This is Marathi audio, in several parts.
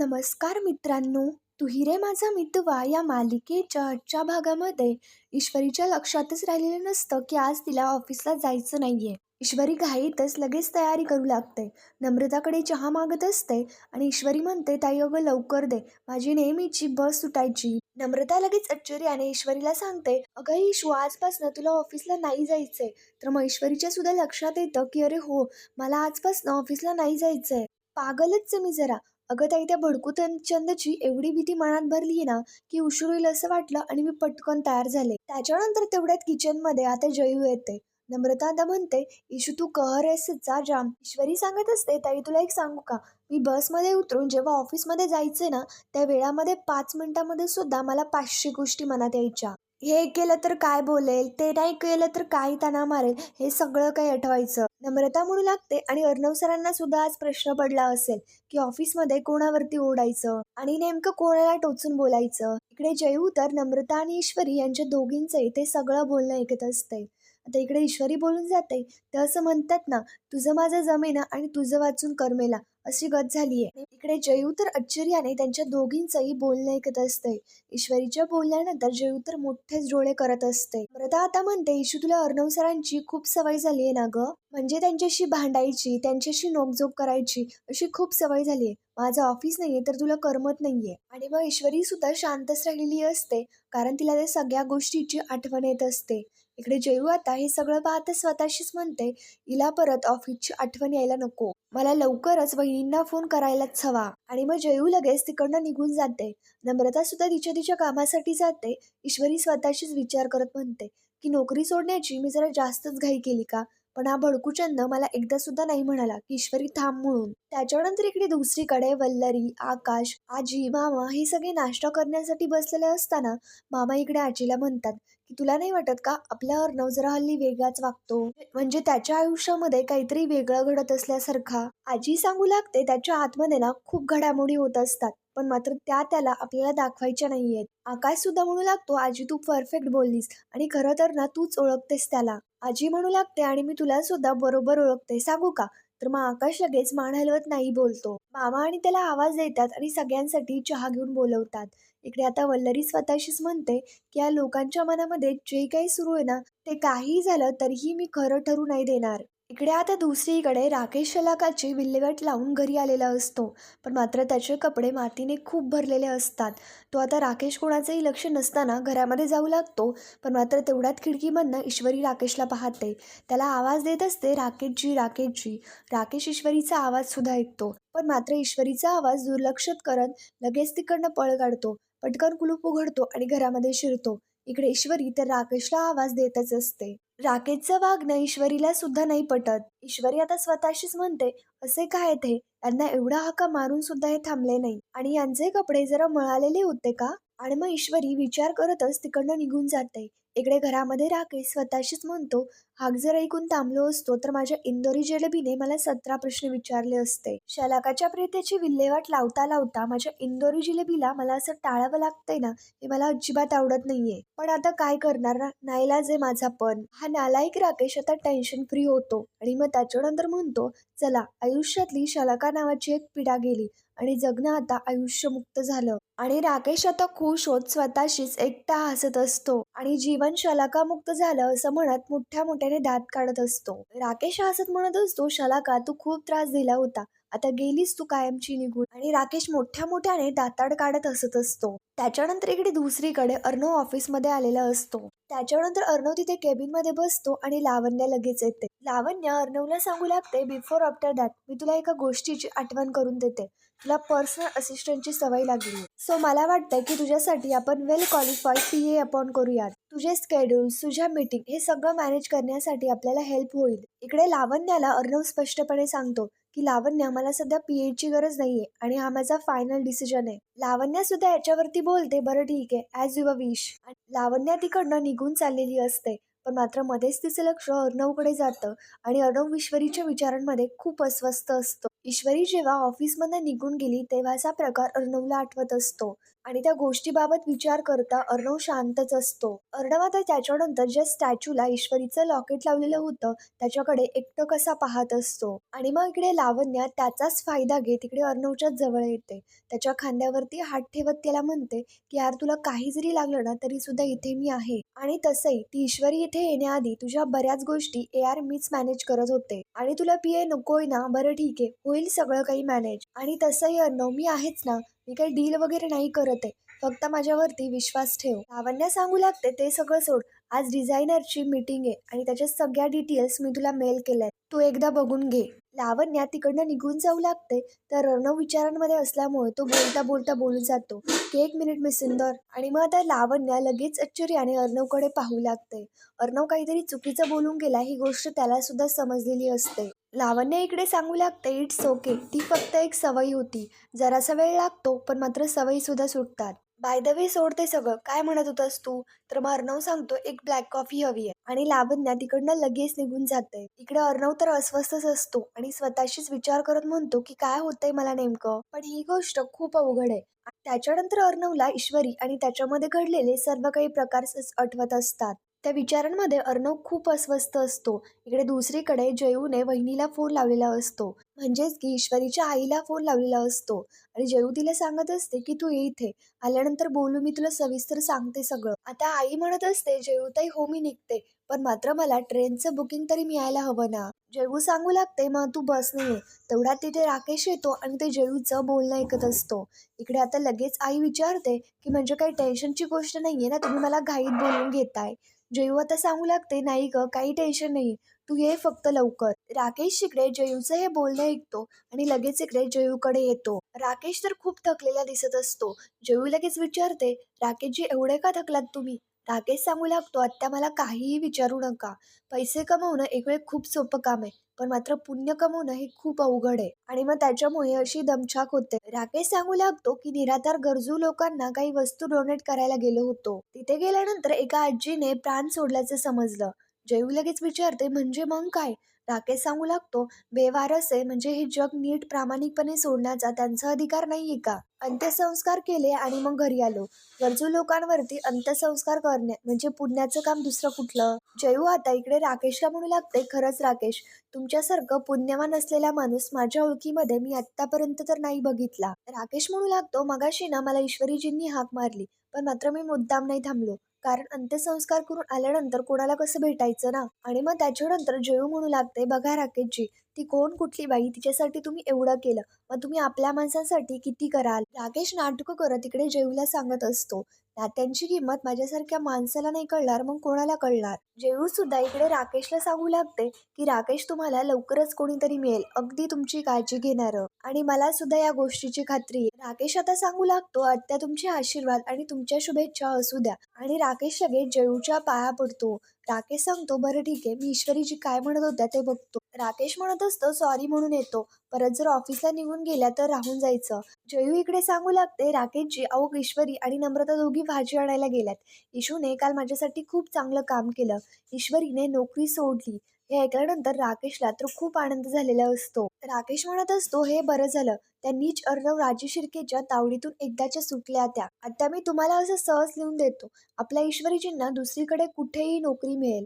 नमस्कार मित्रांनो तू रे माझा मितवा या मालिकेच्या आजच्या भागामध्ये ईश्वरीच्या लक्षातच राहिलेलं नसतं की आज तिला ऑफिसला जायचं नाहीये. ईश्वरी घाईतच लगेच तयारी करू लागते. नम्रताकडे चहा मागत असते आणि ईश्वरी म्हणते ताई अगं लवकर दे. माझी नेहमीची बस सुटायची. नम्रता लगेच आश्चर्याने ईश्वरीला सांगते अगं ईशू आजपासनं तुला ऑफिसला नाही जायचंय. तर मग ईश्वरीच्या सुद्धा लक्षात येतं की अरे हो मला आजपासनं ऑफिसला नाही जायचंय. पागलच आहे मी जरा. अगं ताई त्या भडकुतनचंदची एवढी भीती मनात भरली ना की उशीर होईल असं वाटलं आणि मी पटकन तयार झाले. त्याच्यानंतर तेवढ्यात किचनमध्ये आता जयू येते नम्रता आता म्हणते इशू तू कहर जा जाम. ईश्वरी सांगत असते ताई तुला एक सांगू का? मी बसमध्ये उतरून जेव्हा ऑफिसमध्ये जायचे ना त्या वेळामध्ये पाच मिनिटामध्ये सुद्धा मला पाचशे गोष्टी मनात यायच्या. हे केलं तर काय बोलेल? ते नाही केलं तर काय त्यांना मारेल. हे सगळं काही आठवायचं. नम्रता म्हणू लागते आणि अर्णव सरांना सुद्धा आज प्रश्न पडला असेल की ऑफिसमध्ये कोणावरती ओढायचं आणि नेमकं कोणाला टोचून बोलायचं? इकडे जयू तर नम्रता आणि ईश्वरी यांच्या दोघींचं इथे सगळं बोलणं ऐकत असते. आता इकडे ईश्वरी बोलून जाते. तर असं म्हणतात ना तुझं माझं जमेना आणि तुझं वाचून कर्मेला. अशी गत झालीये. इकडे जयू तर आश्चर्याने त्यांच्या दोघींचंही बोलणं ऐकत असते ईश्वरीच्या बोलल्यानंतर जयू तर मोठेच डोळे करत असते प्रदा आता म्हणते इशू तुला अर्णव सरांची खूप सवय झाली आहे ना ग? म्हणजे त्यांच्याशी भांडायची त्यांच्याशी नोकझोक करायची अशी खूप सवय झाली आहे माझं ऑफिस नाहीये तर तुला करमत नाहीये. आणि मग ईश्वरी सुद्धा शांतच राहिलेली असते कारण तिला त्या सगळ्या गोष्टीची आठवण येत असते. इकडे जयू आता हे सगळं पाहत स्वतःशीच म्हणते हिला परत ऑफिसची आठवण यायला नको. मला लवकरच वहिनींना फोन करायलाच हवा. आणि मग जयू लगेच तिकडनं निघून जाते. नम्रता सुद्धा तिच्या तिच्या कामासाठी जाते. ईश्वरी स्वतःशीच विचार करत म्हणते की नोकरी सोडण्याची मी जरा जास्तच घाई केली का? पण हा भडकूचंद मला एकदा सुद्धा नाही म्हणाला की ईश्वरी थांब म्हणून. त्याच्यानंतर इकडे दुसरीकडे वल्लरी आकाश आजी मामा हे सगळे नाश्ता करण्यासाठी बसलेले असताना मामा इकडे आजीला म्हणतात की तुला नाही वाटत का आपला अर्णव जरा हल्ली वेगळाच वागतो? म्हणजे त्याच्या आयुष्यामध्ये काहीतरी वेगळं घडत असल्यासारखा. आजी सांगू लागते त्याच्या आतमध्ये ना खूप घडामोडी होत असतात पण मात्र त्या त्याला आपल्याला दाखवायच्या नाहीयेत. आकाश सुद्धा म्हणू लागतो आजी तू परफेक्ट बोललीस आणि खरं तर ना तूच ओळखतेस त्याला. आजी म्हणू लागते आणि मी तुला सुद्धा बरोबर ओळखते. सांगू का? तर मग आकाश लगेच मान हलवत नाही बोलतो. मामा आणि त्याला आवाज देतात आणि सगळ्यांसाठी चहा घेऊन बोलवतात. इकडे आता वल्लरी स्वतःशीच म्हणते की या लोकांच्या मनामध्ये जे काही सुरू आहे ना ते काही झालं तरीही मी खरं ठरू नाही देणार. इकडे आता दुसरीकडे राकेश शलाकाची विल्हेवाट लावून घरी आलेला असतो पण मात्र त्याचे कपडे मातीने खूप भरलेले असतात. तो आता राकेश कोणाचंही लक्ष नसताना घरामध्ये जाऊ लागतो पण मात्र तेवढ्यात खिडकीमधनं ईश्वरी राकेशला पाहते. त्याला आवाज देत असते राकेशजी राकेशजी. राकेश ईश्वरीचा आवाजसुद्धा ऐकतो पण मात्र ईश्वरीचा आवाज दुर्लक्षित करत लगेच तिकडनं पळ काढतो पटकन कुलूप उघडतो आणि घरामध्ये शिरतो. इकडे ईश्वरी तर राकेशला आवाज देतच असते. राकेशचं वागणं ईश्वरीला सुद्धा नाही पटत. ईश्वरी आता स्वतःशीच म्हणते असे काय ते यांना एवढा हाका मारून सुद्धा हे थांबले नाही. आणि यांचे कपडे जरा मळालेले होते का? आणि मग ईश्वरी विचार करतच तिकडनं निघून जाते. इकडे घरामध्ये राकेश स्वतःशीच म्हणतो हाक जर ऐकून थांबलो असतो तर माझ्या इंदोरी जिलेबीने मला सतरा प्रश्न विचारले असते. शलाकाच्या प्रेत्याची विल्हेवाट लावता लावता माझ्या इंदोरी जिलेबीला मला असं टाळावं लागतंय ना हे मला अजिबात आवडत नाहीये. पण आता काय करणार ना नाईलाज आहे माझा पण. हा नालायक राकेश आता टेन्शन फ्री होतो आणि मग त्याच्यानंतर म्हणतो चला आयुष्यातली शलाका नावाची एक पिढा गेली. आणि जगणं आता आयुष्यमुक्त झालं. आणि राकेश आता खुश होत स्वतःशीच एकटा हसत असतो. आणि जीवन शलाकामुक्त झालं असं म्हणत मोठ्या मोठ्याने दात काढत असतो. राकेश हसत म्हणत असतो शलाका तू खूप त्रास दिला होता. आता गेलीस तू कायमची निघून. आणि राकेश मोठ्या मोठ्याने दाताड काढत हसत असतो. त्याच्यानंतर इकडे दुसरीकडे अर्णव ऑफिसमध्ये आलेला असतो. त्याच्यानंतर अर्णव तिथे केबिनमध्ये बसतो आणि लावण्य लगेच येते. लावण्य अर्णवला सांगू लागते बिफोर आफ्टर दॅट मी तुला एका गोष्टीची आठवण करून देते. तुला पर्सनल असिस्टंटची सवय लागली सो मला वाटतं की तुझ्यासाठी आपण well qualified P A appoint करूयात. तुझे स्केड्यूल तुझ्या मीटिंग हे सगळं मॅनेज करण्यासाठी आपल्याला हेल्प होईल. इकडे लावण्याला अर्णव स्पष्टपणे सांगतो की लावण्य मला सध्या पी ची गरज नाहीये आणि हा माझा फायनल डिसिजन आहे. लावण्य सुद्धा याच्यावरती बोलते बरं ठीक आहे ॲज युअर विश लावण्य तिकडनं निघून चाललेली असते पण मात्र मध्येच तिचं लक्ष अर्णवकडे जातं आणि अर्णव ईश्वरीच्या विचारांमध्ये खूप अस्वस्थ असतो. ईश्वरी जेव्हा ऑफिसमधनं निघून गेली तेव्हाचा प्रकार अर्णवला आठवत असतो. आणि त्या गोष्टीबाबत विचार करता अर्णव शांतच असतो. अर्णव आता त्याच्यानंतर ज्या स्टॅच्यूला ईश्वरीचं लॉकेट लावलेलं होतं त्याच्याकडे एकटं कसा पाहत असतो? आणि मग इकडे लावण्या त्याचाच फायदा घेत इकडे अर्णवच्या जवळ येते. त्याच्या खांद्यावरती हात ठेवत त्याला म्हणते की यार तुला काही जरी लागलं ना तरी सुद्धा इथे मी आहे. आणि तसंही ती ईश्वरी इथे येण्याआधी तुझ्या बऱ्याच गोष्टी ए आर मीच मॅनेज करत होते. आणि तुला पी ए नकोय ना? बरं ठीक आहे. होईल सगळं काही मॅनेज. आणि तसंही अर्णव मी आहेच ना. मी काही डील वगैरे नाही करत आहे. फक्त माझ्यावरती विश्वास ठेव. लावण्या सांगू लागते ते सगळं सोड. आज डिझायनरची मीटिंग आहे आणि त्याच्या सगळ्या डिटेल्स मी तुला मेल केल्या तू एकदा बघून घे. लावण्या तिकडनं निघून जाऊ लागते तर अर्णव विचारांमध्ये असल्यामुळे तो बोलता बोलता बोलून जातो. की एक मिनिट मी सुंदर. आणि मग आता लावण्या लगेच आश्चर्याने अर्णवकडे पाहू लागते. अर्णव काहीतरी चुकीचं बोलून गेला ही गोष्ट त्याला सुद्धा समजलेली असते. लावण्य इकडे सांगू लागते इट्स ओके ती फक्त एक सवय होती. जरासा वेळ लागतो पण मात्र सवयी सुद्धा सुटतात बाय द वे सोडते सगळं. काय म्हणत होतास तू? तर मग अर्णव सांगतो एक ब्लॅक कॉफी हवी आहे. आणि लावण्या तिकडनं लगेच निघून जाते. इकडे अर्णव तर अस्वस्थच असतो आणि स्वतःशीच विचार करत म्हणतो की काय होतंय मला नेमकं? पण ही गोष्ट खूप अवघड आहे. त्याच्यानंतर अर्णवला ईश्वरी आणि त्याच्यामध्ये घडलेले सर्व काही प्रकार आठवत असतात. त्या विचारांमध्ये अर्णव खूप अस्वस्थ असतो. इकडे दुसरीकडे जयूने वहिनीला फोन लावलेला असतो. म्हणजेच की ईश्वरीच्या आईला फोन लावलेला असतो. आणि जयू तिला सांगत असते की तू ये इथे. आल्यानंतर बोलू मी तुला सविस्तर सांगते सगळं. आता आई म्हणत असते जयूताई हो मी निघते. पण मात्र मला ट्रेनचं बुकिंग तरी मिळायला हवं ना. जयू सांगू लागते मग तू बसने ये तेवढ्यात तिथे राकेश येतो आणि ते जयूचं बोलणं ऐकत असतो. इकडे आता लगेच आई विचारते की म्हणजे काही टेन्शनची गोष्ट नाहीये ना तुम्ही मला घाईत बोलून घेताय. जयू आता सांगू लागते नाही ग काही टेन्शन नाही तू ये फक्त लवकर. राकेश इकडे जयूचं हे बोलणं ऐकतो आणि लगेच इकडे जयूकडे येतो. राकेश तर खूप थकलेला दिसत असतो. जयू लगेच विचारते राकेशजी एवढे का थकलात तुम्ही? राकेश सांगू लागतो. आत्ता मला काहीही विचारू नका. पैसे कमवणं एक वेळ खूप सोपं काम आहे पण मात्र पुण्य कमवणं हे खूप अवघड आहे. आणि मग त्याच्यामुळे अशी दमछाक होते. राकेश सांगू लागतो की निराधार गरजू लोकांना काही वस्तू डोनेट करायला गेलो होतो. तिथे गेल्यानंतर एका आजीने प्राण सोडल्याचं समजलं. जयू लगेच विचारते म्हणजे मग काय? राकेश सांगू लागतो बेवारस आहे म्हणजे हे जग नीट प्रामाणिकपणे सोडण्याचा त्यांचा अधिकार नाहीये का? अंत्यसंस्कार केले आणि मग घरी आलो. गरजू लोकांवरती अंत्यसंस्कार करणे म्हणजे पुण्याचं काम दुसरं कुठलं? जयू आता इकडे राकेशला म्हणू लागते खरंच राकेश तुमच्यासारखं पुण्यवान असलेला माणूस माझ्या ओळखीमध्ये मी आत्तापर्यंत तर नाही बघितला. राकेश म्हणू लागतो मगाशी ना मला ईश्वरीजींनी हाक मारली पण मात्र मी मुद्दाम नाही थांबलो. कारण अंत्यसंस्कार करून आल्यानंतर कोणाला कसं भेटायचं ना? आणि मग त्याच्यानंतर जयू म्हणू लागते. बघा राकेशजी ती कोण कुठली बाई? तिच्यासाठी तुम्ही एवढं केलं. मग तुम्ही आपल्या माणसांसाठी किती कराल? राकेश नाटकं करत इकडे जयूला सांगत असतो. नात्यांची किंमत माझ्यासारख्या माणसाला नाही कळणार मग कोणाला कळणार? जयू सुद्धा इकडे राकेशला सांगू लागते की राकेश तुम्हाला लवकरच कोणीतरी मिळेल अगदी तुमची काळजी घेणार. आणि मला सुद्धा या गोष्टीची खात्री आहे. राकेश आता सांगू लागतो आत्या तुमचे आशीर्वाद आणि तुमच्या शुभेच्छा असू द्या. आणि राकेश लगेच जयूच्या पाया पडतो. राकेश सांगतो बरं ठीक आहे मी ईश्वरीजी काय म्हणत होत्या ते बघतो. राकेश म्हणत असतो सॉरी म्हणून येतो परत जर ऑफिसला निघून गेल्या तर राहून जायचं. जयू इकडे सांगू लागते राकेशजी अहो ईश्वरी आणि नम्रता दोघी भाजी आणायला गेल्यात. इशूने काल माझ्यासाठी खूप चांगलं काम केलं. ईश्वरीने नोकरी सोडली. हे ऐकल्यानंतर राकेशला तर खूप आनंद झालेला असतो. राकेश म्हणत असतो हे बरं झालं. त्यांनीच अर्णव राजू शिर्केच्या तावडीतून एकदाच्या सुटल्या त्या. आता मी तुम्हाला असं सहज लिहून देतो. आपल्या ईश्वरीजींना दुसरीकडे कुठेही नोकरी मिळेल.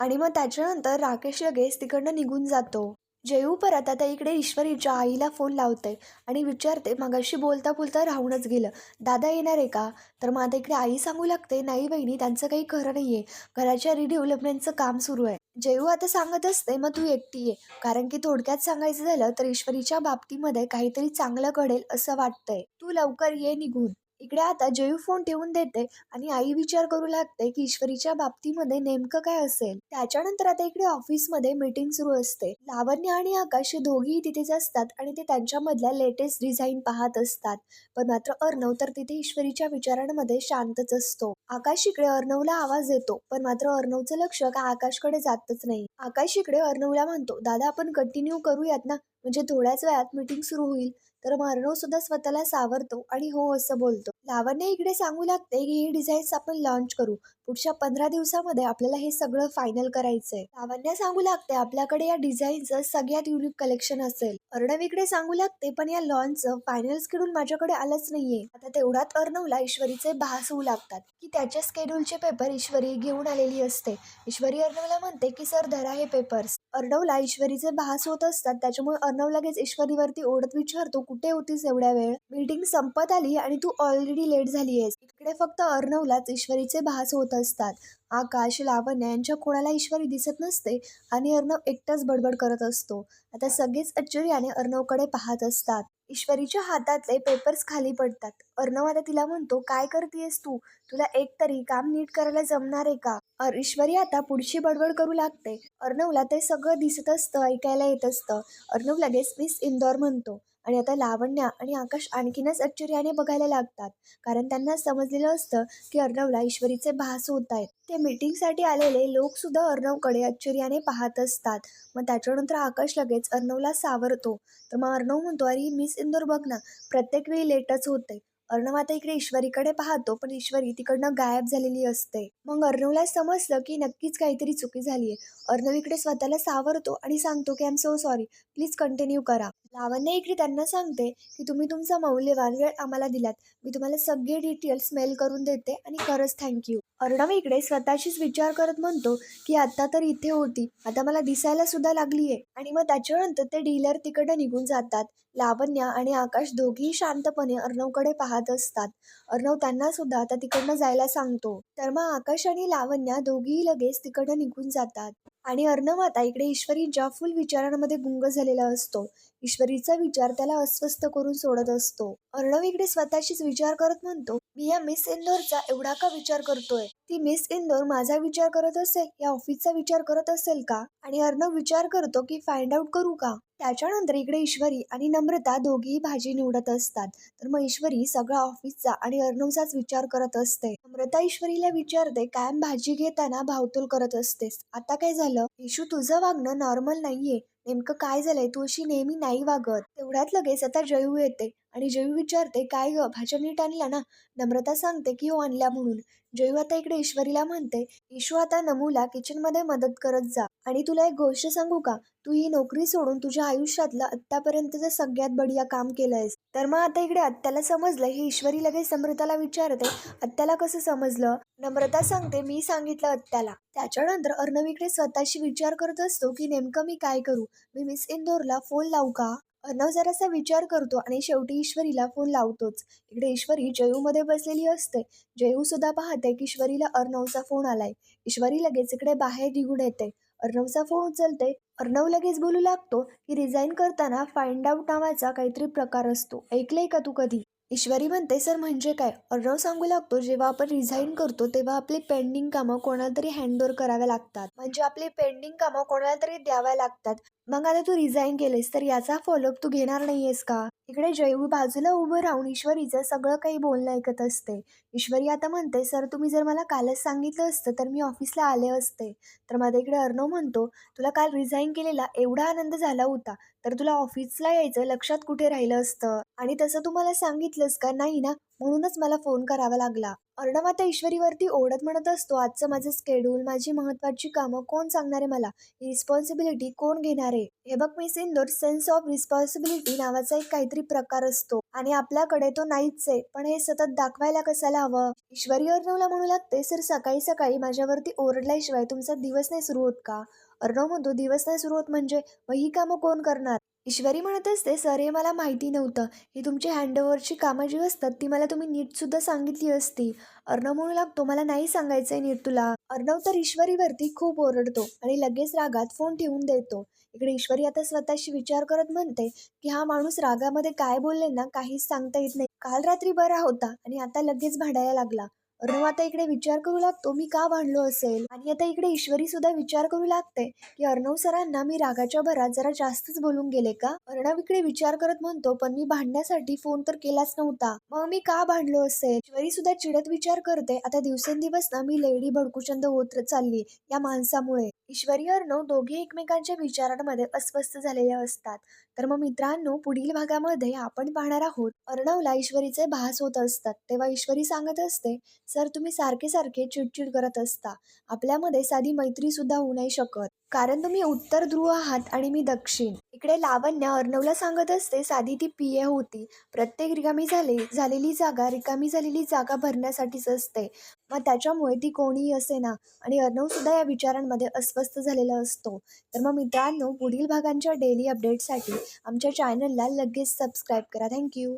आणि मग त्याच्यानंतर राकेश लगेच तिकडनं निघून जातो. जयू परत आता इकडे ईश्वरीच्या आईला फोन लावते आणि विचारते मगाशी बोलता बोलता राहूनच गेलं. दादा येणार आहे का? तर मग आता इकडे आई सांगू लागते नाही बहिणी त्यांचं काही खरं नाही आहे घराच्या रिडेव्हलपमेंटचं काम सुरू आहे. जयू आता सांगत असते मग तू एकटी आहे कारण की थोडक्यात सांगायचं झालं तर ईश्वरीच्या बाबतीमध्ये काहीतरी चांगलं घडेल असं वाटतंय. तू लवकर ये निघून. इकडे आता जयू फोन ठेवून देते आणि आई विचार करू लागते की ईश्वरीच्या बाबतीमध्ये नेमकं काय असेल. त्याच्यानंतर आता इकडे ऑफिसमध्ये मीटिंग सुरू असते. लावण्य आणि आकाश हे दोघेही तिथेच असतात आणि ते त्यांच्यामधल्या लेटेस्ट डिझाईन पाहत असतात. पण मात्र अर्णव तर तिथे ईश्वरीच्या विचारांमध्ये शांतच असतो. आकाश इकडे अर्णवला आवाज येतो पण मात्र अर्णवचं लक्ष का आकाशकडे जातच नाही. आकाश इकडे अर्णवला म्हणतो दादा आपण कंटिन्यू करूयात ना? म्हणजे थोड्याच वेळात मीटिंग सुरू होईल. तर मग सुद्धा स्वतःला सावरतो आणि हो असं बोलतो. लावण्य इकडे सांगू लागते की ही डिझाईन्स आपण लॉन्च करू. पुढच्या पंधरा दिवसामध्ये आपल्याला हे सगळं फायनल करायचंय. लावण्य सांगू लागते आपल्याकडे या डिझाईनचं सगळ्यात युनिक कलेक्शन असेल. अर्णव इकडे सांगू लागते पण या लॉनचं फायनल स्केड्यूल माझ्याकडे आलंच नाहीये. आता तेवढ्यात अर्णवला ईश्वरीचे भास होऊ लागतात. की त्याच्या स्केड्यूलचे पेपर ईश्वरी घेऊन आलेली असते. ईश्वरी अर्णवला म्हणते की सर धरा हे पेपर्स अर्णवला ईश्वरीचे भास होत असतात त्याच्यामुळे अर्णव लगेच ईश्वरीवरती ओढत विचारतो कुठे होतीस एवढ्या वेळ? मीटिंग संपत आली आणि तू ऑलरेडी लेट झाली आहेस. इकडे फक्त अर्णवलाच ईश्वरीचे भास होत असतात. आकाश लावण्या यांच्या कोणाला ईश्वरी दिसत नसते आणि अर्णव एकटाच बडबड करत असतो. आता सगळेच आश्चर्याने अर्णवकडे पाहत असतात. ईश्वरीच्या हातातले पेपर्स खाली पडतात. अर्णव आता तिला म्हणतो काय करतेस तू? तुला एक तरी काम नीट करायला जमणार आहे का? अर ईश्वरी आता पुढची बडबड करू लागते. अर्णवला ते सगळं दिसत असतं ऐकायला येत असतं. अर्णव लगेच मिस इंदौर म्हणतो आणि आता लावण्या आणि आकाश आणखीनच आश्चर्याने बघायला लागतात. कारण त्यांना समजलेलं असतं की अर्णवला ईश्वरीचे भास होत आहेत ते मीटिंगसाठी आलेले लोक सुद्धा अर्णवकडे आश्चर्याने पाहत असतात. मग त्याच्यानंतर आकाश लगेच अर्णवला सावरतो. तर मग अर्णव म्हणतो अरे मिस इंदोर बघ ना प्रत्येक वेळी लेटच होते अर्णव आता इकडे ईश्वरीकडे पाहतो पण ईश्वरी तिकडनं गायब झालेली असते. मग अर्णवला समजलं की नक्कीच काहीतरी चुकी झाली आहे अर्णव इकडे स्वतःला सावरतो आणि सांगतो की I am so sorry please continue करा. लावण्य इकडे त्यांना सांगते की तुम्ही तुमचा मौल्यवान वेळ आम्हाला दिलात. मी तुम्हाला सगळे डिटेल्स मेल करून देते आणि खरंच थँक्यू अर्णव इकडे स्वतःशीच विचार करत म्हणतो की आता तर इथे होती. आता मला दिसायला सुद्धा लागली आहे आणि मग त्याच्यानंतर ते डीलर तिकडं निघून जातात. लावण्या आणि आकाश दोघेही शांतपणे अर्णवकडे पाहत असतात. अर्णव त्यांना सुद्धा आता तिकडनं जायला सांगतो. तर मग आकाश आणि लावण्या दोघेही लगेच तिकडनं निघून जातात. आणि अर्णव आता इकडे ईश्वरी ज्या फुल विचारांमध्ये गुंग झालेला असतो. ईश्वरीचा विचार त्याला अस्वस्थ करून सोडत असतो. अर्णव इकडे स्वतःशीच विचार करत म्हणतो मी या मिस इंदोरचा एवढा का विचार करतोय? ती मिस इंदोर माझा विचार करत असेल या ऑफिसचा विचार करत असेल का? आणि अर्णव विचार करतो की फाइंड आउट करू का? त्याच्यानंतर इकडे ईश्वरी आणि नम्रता दोघीही भाजी निवडत असतात. तर मग ईश्वरी सगळा ऑफिसचा आणि अर्णवचाच विचार करत असते. नम्रता ईश्वरीला विचारते कायम भाजी घेताना भावतोल करत असतेस. आता काय झालं? इशू तुझं वागणं नॉर्मल नाहीये. नेमकं काय झालंय? तू अशी नेहमी नाही वागत. तेवढ्यात लगेच आता जयू येते आणि जयू विचारते काय ग? भाज्या नीट आणल्या ना? नम्रता सांगते की हो आणल्या म्हणून. जयू आता इकडे ईश्वरीला म्हणते ईशू आता नमूला किचनमध्ये मदत करत जा. आणि तुला एक गोष्ट सांगू का? तू ही नोकरी सोडून तुझ्या आयुष्यातलं आत्तापर्यंतचं सगळ्यात बढिया काम केलंयस. तर मग आता इकडे आत्याला समजलं हे ईश्वरी लगेच नम्रताला विचारते आत्याला कसं समजलं? नम्रता सांगते मी सांगितलं आत्याला. त्याच्यानंतर अर्णव इकडे स्वतःशी विचार करत असतो की नेमकं मी काय करू? मी मिस इंदोरला फोन लावू का? अर्णव जरासा विचार करतो आणि शेवटी ईश्वरीला फोन लावतोच. इकडे ईश्वरी जयूमध्ये बसलेली असते. जयू सुद्धा पाहते की ईश्वरीला अर्णवचा फोन आलाय. ईश्वरी लगेच इकडे बाहेर निघून येते. अर्णवचा फोन उचलते. अर्णव लगेच बोलू लागतो की रिझाईन करताना फाइंड आउट नावाचा काहीतरी प्रकार असतो. ऐकलंय का तू कधी? ईश्वरी म्हणते सर म्हणजे काय? अर्णव सांगू लागतो जेव्हा आपण रिझाईन करतो तेव्हा आपली पेंडिंग कामं कोणाला तरी हँडओव्हर कराव्या लागतात. म्हणजे आपली पेंडिंग कामं कोणाला तरी द्याव्या लागतात. मग आता तू रिझाईन केलेस तर याचा फॉलोअप तू घेणार नाहीयेस का? इकडे जयू बाजूला उभं राहून ईश्वरीचं सगळं काही बोलणं ऐकत असते. ईश्वरी आता म्हणते सर तुम्ही जर मला कालच सांगितलं असतं तर मी ऑफिसला आले असते. तर माझ्या इकडे अर्णव म्हणतो तुला काल रिझाईन केलेला एवढा आनंद झाला होता तर तुला ऑफिसला यायचं लक्षात कुठे राहिलं असतं? आणि तसं तुम्हाला सांगितलंस का? नाही ना? म्हणूनच मला फोन करावा लागला. अर्णव आता ईश्वरीवरती ओढत म्हणत असतो आजचं माझं स्केड्यूल माझी महत्वाची कामं कोण सांगणार आहे मला? रिस्पॉन्सिबिलिटी कोण घेणार आहे? हे बघ Miss Indore sense of responsibility नावाचा एक काहीतरी प्रकार असतो. आणि आपल्याकडे तो नाहीच आहे. पण हे सतत दाखवायला कसाला हवं? ईश्वरी अर्णवला म्हणू लागते सर सकाळी सकाळी माझ्यावरती ओरडल्याशिवाय तुमचा दिवस नाही सुरू होत का? अर्णव म्हणतो दिवस नाही सुरू होत म्हणजे? मग ही कामं कोण करणार? ईश्वरी म्हणत असते सर हे मला माहिती नव्हतं. ही तुमची हँडओव्हरची कामं जी असतात ती मला तुम्ही नीटसुद्धा सांगितली असती. अर्णव म्हणू लागतो मला नाही सांगायचंय नीट तुला. अर्णव तर ईश्वरीवरती खूप ओरडतो आणि लगेच रागात फोन ठेवून देतो. इकडे ईश्वरी आता स्वतःशी विचार करत म्हणते की हा माणूस रागामध्ये काय बोलले ना काहीच सांगता येत नाही. काल रात्री बरा होता आणि आता लगेच भांडायला लागला. अर्णव आता इकडे विचार करू लागतो मी का भांडलो असेल? आणि आता इकडे ईश्वरी सुद्धा विचार करू लागते की अर्णव सरांना मी रागाच्या भरात जरा जास्तच बोलून गेले का? अर्णव इकडे विचार करत म्हणतो पण मी भांडण्यासाठी फोन तर केलाच नव्हता. मग मी का भांडलो असेल? ईश्वरी सुद्धा चिडत विचार करते आता दिवसेंदिवस ना मी लेडी भडकुचंद होत चालली या माणसामुळे. ईश्वरी अर्णव दोघे एकमेकांच्या विचारांमध्ये अस्वस्थ झालेले असतात. तर मग मित्रांनो पुढील भागामध्ये आपण पाहणार आहोत अर्णवला ईश्वरीचे भास होत असतात. तेव्हा ईश्वरी सांगत असते सर तुम्ही सारखे सारखे चिडचिड करत असता. आपल्यामध्ये साधी मैत्री सुद्धा होऊ नाही शकत. कारण तुम्ही उत्तर ध्रुव आहात आणि मी दक्षिण. इकडे लावण्य अर्णवला सांगत असते साधी ती पिये होती. प्रत्येक रिकामी झाले झालेली जागा रिकामी झालेली जागा भरण्यासाठीच असते. मग त्याच्यामुळे ती कोणीही असे ना. आणि अर्णव सुद्धा या विचारांमध्ये अस्वस्थ झालेला असतो. तर मग मित्रांनो पुढील भागांच्या डेली अपडेटसाठी आमच्या चॅनलला लगेच सबस्क्राईब करा. थँक्यू